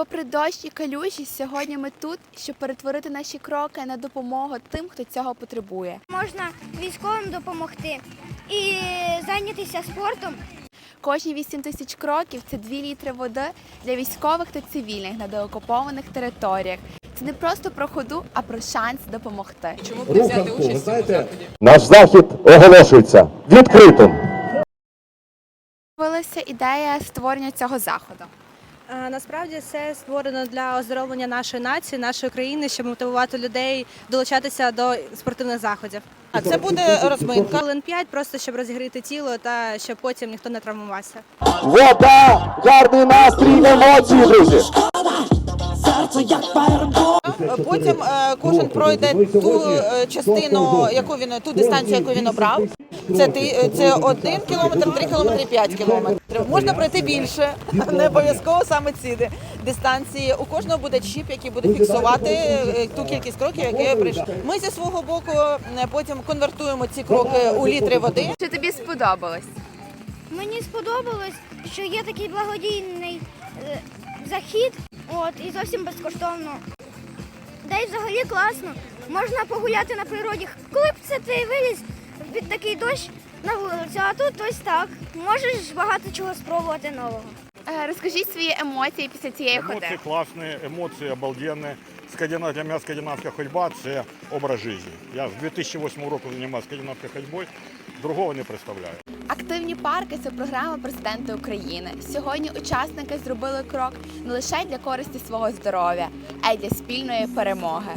Попри дощ і калюжі, сьогодні ми тут, щоб перетворити наші кроки на допомогу тим, хто цього потребує. Можна військовим допомогти і зайнятися спортом. Кожні 8 тисяч кроків це 2 літри води для військових та цивільних на деокупованих територіях. Це не просто про ходу, а про шанс допомогти. Чому б не взяти ви участь знаєте. Наш захід оголошується відкритим. З'явилася ідея створення цього заходу. Насправді це створено для оздоровлення нашої нації, нашої країни, щоб мотивувати людей долучатися до спортивних заходів. А це буде розминка. Хвилин 5 просто щоб розігріти тіло та щоб потім ніхто не травмувався. Вода, гарний настрій, емоції, друзі. Потім е, кожен пройде ту е, частину, яку він ту дистанцію, яку він обрав. Це ти е, це один кілометр, три кілометри, п'ять кілометрів. Можна пройти більше, не обов'язково саме ці дистанції. У кожного буде чіп, який буде фіксувати е, ту кількість кроків, які я прийшов. Ми зі свого боку е, потім конвертуємо ці кроки у літри води. Що тобі сподобалось? Мені сподобалось, що є такий благодійний е, захід, от і зовсім безкоштовно. Та й взагалі класно. Можна погуляти на природі. Коли б це ти виліз під такий дощ на вулицю, а тут ось так. Можеш багато чого спробувати нового. Е, Розкажіть свої емоції після цієї ходи. Емоції класні, емоції обалденні. Скандинав, для мене скандинавська ходьба це образ життя. Я з 2008 року займаюся скандинавською ходьбою, другого не представляю. Активні парки це програма президента України. Сьогодні учасники зробили крок не лише для користі свого здоров'я, а й для спільної перемоги.